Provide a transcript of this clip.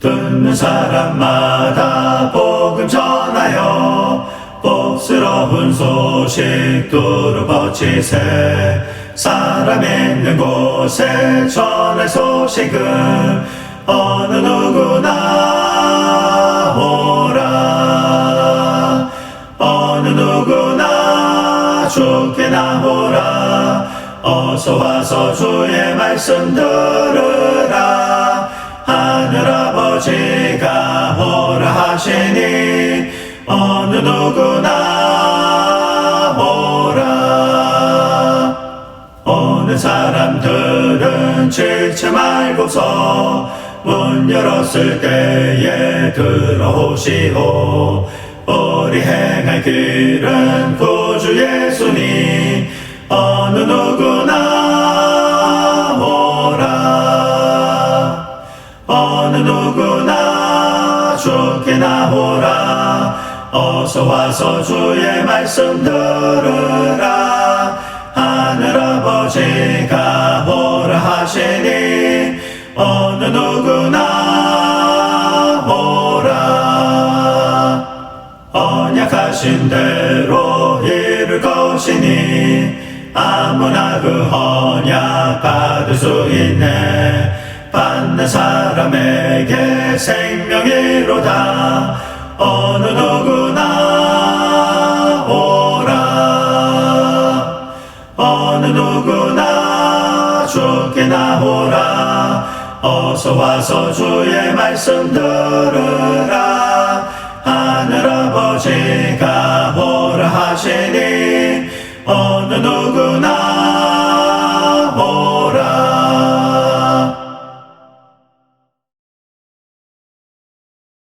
듣는 사람마다 복음 전하여 복스러운 소식 두루 퍼치세. 사람 있는 곳에 전할 소식은 어느 누구나 오라. 어느 누구나 주께 나오라. 어서 와서 주의 말씀 들으라 아버지가 오라 하시니 어느 누구나 오라. 어느 사람들은 지체 말고서 문 열었을 때에 들어오시오. 우리 행할 길은 구주 예수니 어느 누구 주께 나오라. 어서 와서 주의 말씀 들으라. 하늘아버지가 오라 하시니? 어느 누구나 오라. 언약하신 대로 이룰 것이니 아무나 그 언약 받을 수 있네 받는 사람에게 생명이로다. 어느 누구나 오라. 어느 누구나 주께 나오라. 어서 와서 주의 말씀 들으라. 하늘아버지가 오라 하시니 어느 누구나